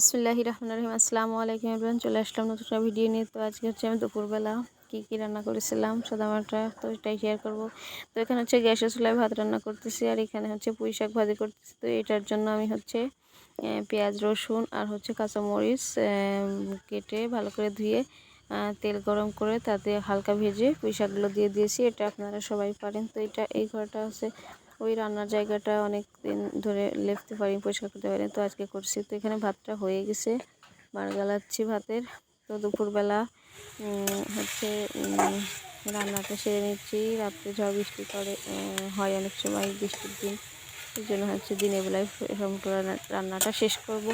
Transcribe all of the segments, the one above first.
বিসমুল্লাহি রহমান রহিম। আসসালামু আলাইকুম এভরিওয়ান, চলে আসলাম নতুন একটা ভিডিও নিয়ে। তো আজকে হচ্ছে আমি দুপুরবেলা কী কী রান্না করেছিলাম, সাদামাটা তো এটাই শেয়ার করব। তো এখানে হচ্ছে গ্যাসের চুলায় ভাত রান্না করতেছি আর এখানে হচ্ছে পুঁই শাক ভাজি করতেছি। তো এটার জন্য আমি হচ্ছে পেঁয়াজ, রসুন আর হচ্ছে কাঁচামরিচ কেটে ভালো করে ধুয়ে তেল গরম করে তাতে হালকা ভেজে পুঁই শাকগুলো দিয়ে দিয়েছি। এটা আপনারা সবাই পারেন। তো এটা এই ঘরটা হচ্ছে ওই রান্নার জায়গাটা অনেক দিন ধরে লেপতে পারি পরিষ্কার করতে পারি তো আজকে করছি। তো এখানে ভাতটা হয়ে গেছে, বার গালাচ্ছি ভাতের। তো দুপুরবেলা হচ্ছে রান্নাটা সেরে নিচ্ছি। রাত্রে ঝড় বৃষ্টি করে হয় অনেক সময় বৃষ্টির দিন। এই জন্য হচ্ছে দিনের বেলায় রান্নাটা শেষ করব।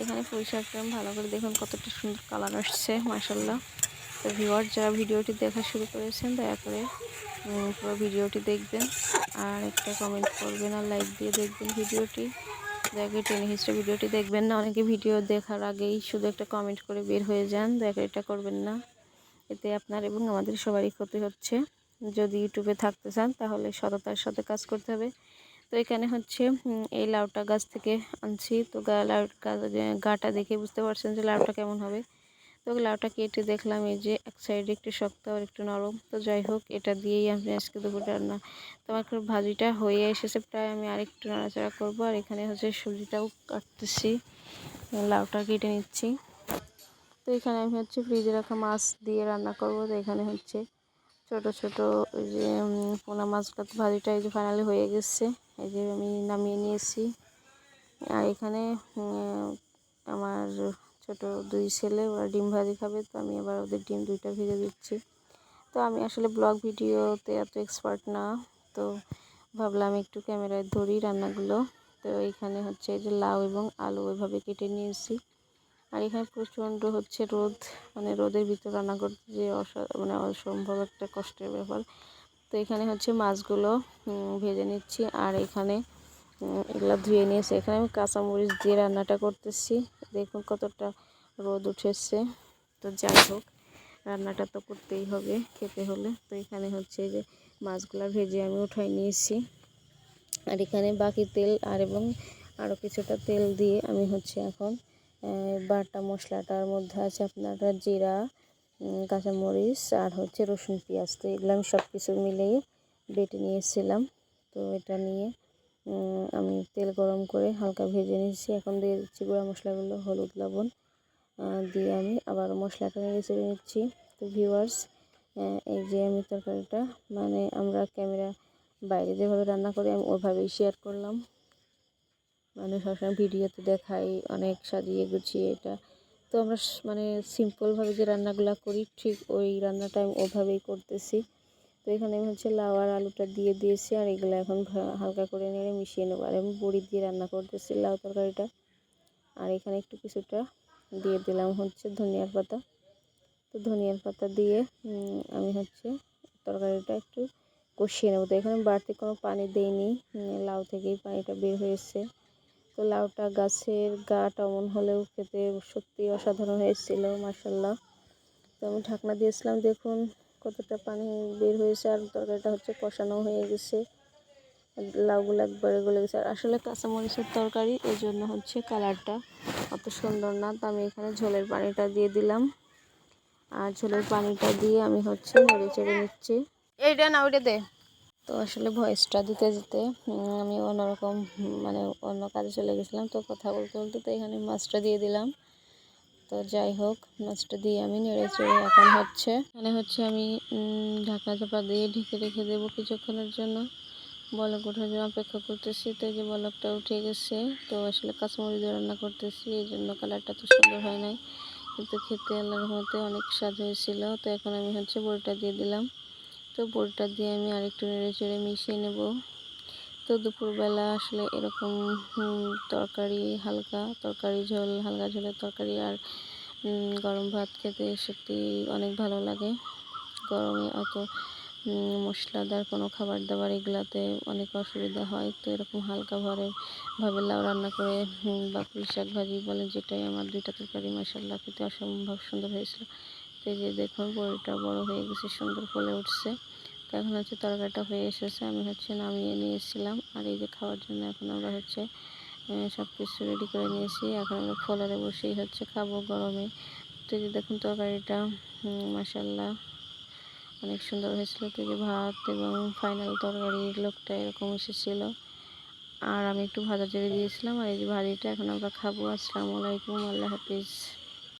এখানে পরিষ্কার ভালো করে দেখুন কতটা সুন্দর কালার আসছে মাসাল্লাহ তো ভিওয়ার যারা ভিডিওটি দেখা শুরু করেছেন, দয়া করে পুরো ভিডিওটি দেখবেন। আর একটা কমেন্ট করবেন আর লাইক দিয়ে দেখবেন ভিডিওটি। দয়া টেনে হিস্ট্রি ভিডিওটি দেখবেন না, অনেকে ভিডিও দেখার আগেই শুধু একটা কমেন্ট করে বের হয়ে যান করে এটা করবেন না। এতে আপনার এবং আমাদের সবারই ক্ষতি হচ্ছে। যদি ইউটিউবে থাকতে চান, তাহলে সততার সাথে কাজ করতে হবে। তো এখানে হচ্ছে এই লাউটা গাছ থেকে আনছি। তো গা লাউ গাটা দেখে বুঝতে পারছেন যে লাউটা কেমন হবে। তো লাউটা কেটে দেখলাম, এই যে এক সাইডে একটু শক্ত আর একটু নরম। তো যাই হোক, এটা দিয়েই আমি আজকে দুপুর রান্না। তো আমার ভাজিটা হয়ে এসেছে, প্রায় আমি আরেকটু নাড়াচাড়া করব। আর এখানে হচ্ছে সবজিটাও কাটতেছি। লাউটা কেটে নিচ্ছি। তো এখানে আমি হচ্ছে ফ্রিজে রাখা মাছ দিয়ে রান্না করব। তো এখানে হচ্ছে ছোট ছোট ওই যে পোনা মাছটা ভাজিটা এই যে ফাইনালি হয়ে গেছে। এই যে আমি নামিয়ে নিয়েছি। আর এখানে আমার ছোট দুই ছেলে, ওরা ডিম ভাজি খাবে, তো আমি আবার ওদের ডিম দুইটা ভেজে দিচ্ছি। তো আমি আসলে ব্লগ ভিডিওতে এত এক্সপার্ট না, তো ভাবলাম একটু ক্যামেরায় ধরি রান্নাগুলো। তো এখানে হচ্ছে যে লাউ এবং আলু ওইভাবে কেটে নিয়েছি। আর এখানে প্রচণ্ড হচ্ছে রোদ মানে রোদের ভিতর রান্না করতে যে অসা মানে অসম্ভব একটা কষ্টের ব্যাপার। তো এখানে হচ্ছে মাছগুলো ভেজে নিচ্ছি। আর এখানে এগুলো ধুয়ে নিয়েছে। এখানে আমি কাঁচামরিচ দিয়ে রান্নাটা করতেছি। দেখুন কতটা রোদ উঠেছে। তো যাই হোক, রান্নাটা তো করতেই হবে খেতে হলে। তো এখানে হচ্ছে যে মাছগুলো ভেজে আমি উঠাই নিয়েছি। আর এখানে বাকি তেল আর এবং আরও কিছুটা তেল দিয়ে আমি হচ্ছে এখন বাটা মশলাটার মধ্যে আছে আপনারা জিরা কাঁচামরিচ আর হচ্ছে রসুন পেঁয়াজ। তো এগুলো আমি সব কিছু মিলিয়ে বেটে নিয়েছিলাম। তো এটা নিয়ে আমি তেল গরম করে হালকা ভেজে নিয়েছি। এখন দিয়ে দিচ্ছি গুঁড়া মশলাগুলো, হলুদ, লবণ দিয়ে আমি আবার মশলাটা নেড়ে নিচ্ছি। তো ভিউয়ার্স এই যে আমি তরকারিটা মানে আমরা ক্যামেরা বাইরে যেভাবে রান্না করি, আমি ওইভাবেই শেয়ার করলাম। মানে সবসময় ভিডিওতে দেখাই, অনেক সাজিয়ে গুছিয়ে এটা। তো আমরা মানে সিম্পলভাবে যে রান্নাগুলো করি, ঠিক ওই রান্নাটা আমি ওভাবেই করতেছি। তো এখানে আমি হচ্ছে লাউ আর আলুটা দিয়ে দিয়েছি আর এগুলো এখন হালকা করে নেড়ে মিশিয়ে নেব। আর আমি বড়ি দিয়ে রান্না করতেছি লাউ তরকারিটা। আর এখানে একটু কিছুটা দিয়ে দিলাম হচ্ছে ধনিয়ার পাতা। তো ধনিয়ার পাতা দিয়ে আমি হচ্ছে তরকারিটা একটু কষিয়ে নেব। তো এখানে বাড়তি কোনো পানি দেইনি লাউ থেকেই পানিটা বের হয়েছে। তো লাউটা গাছের গাটা অমন হলেও খেতে সত্যি অসাধারণ হয়েছিল মাসাল্লাহ তো আমি ঢাকনা দিয়েছিলাম দেখুন কতটা পানি বের হয়েছে আর তরকারিটা হচ্ছে কষানো হয়ে গেছে। লাউগুলো একবারে গলে গেছে। আর আসলে কাঁচামরিচের তরকারি এই জন্য হচ্ছে কালারটা অত সুন্দর না। তো আমি এখানে ঝোলের পানিটা দিয়ে দিলাম। আর ঝোলের পানিটা দিয়ে আমি হচ্ছে নেড়ে চেড়ে নিচ্ছি। এইটা না ওইটা দে। তো আসলে ভয়েসটা দিতে দিতে আমি অন্যরকম মানে অন্য কাজে চলে গেছিলাম। তো কথা বলতে বলতে তো এখানে মাছটা দিয়ে দিলাম। তো যাই হোক, মাছটা দিয়ে আমি নেড়ে চেড়ে এখন হচ্ছে মানে হচ্ছে আমি ঢাকা চাপা দিয়ে ঢেকে রেখে দেবো কিছুক্ষণের জন্য। বলক ওঠার জন্য অপেক্ষা করতেছি, তো এই যে বলকটা উঠে গেছে, তো আসলে কাঁচামরি দিয়ে রান্না করতেছি, এই জন্য কালারটা তো সুন্দর হয় নাই। কিন্তু খেতে আল্লাহর মতে অনেক স্বাদ হয়েছিল, তো এখন আমি হচ্ছে বড়িটা দিয়ে দিলাম। তো বড়িটা দিয়ে আমি আরেকটু নেড়ে চেড়ে মিশিয়ে নেব। তো দুপুরবেলা আসলে এরকম তরকারি হালকা, তরকারি ঝোল, হালকা ঝোলের তরকারি আর গরম ভাত খেতে সত্যি অনেক ভালো লাগে। গরমে অত মশলাদার কোনো খাবার দাবার এগুলাতে অনেক অসুবিধা হয়। তো এরকম হালকা ভরে, ভাবে লাউ রান্না করে বা পুঁই শাক ভাজি বলেন যেটাই আমার দুইটা তরকারি মশাল্লা খেতে অসম্ভব সুন্দর হয়েছিল। তো এই যে দেখুন বড়িটা বড় হয়ে গেছে, সুন্দর ফলে উঠছে। তো এখন হচ্ছে তরকারিটা হয়ে এসেছে, আমি হচ্ছে নামিয়ে নিয়েছিলাম আর এই যে খাওয়ার জন্য এখন আমরা হচ্ছে সব কিছু রেডি করে নিয়েছি। এখন আমরা ফলারে বসেই হচ্ছে খাব গরমে। তো যে দেখুন তরকারিটা মাসাল্লাহ অনেক সুন্দর হয়েছিল। তো যে ভাত এবং ফাইনাল তরকারির লোকটা এরকম এসেছিল। আর আমি একটু ভাজা চেড়ে দিয়েছিলাম। আর এই যে ভাজিটা এখন আমরা খাব। আসসালামু আলাইকুম, আল্লাহ হাফিজ।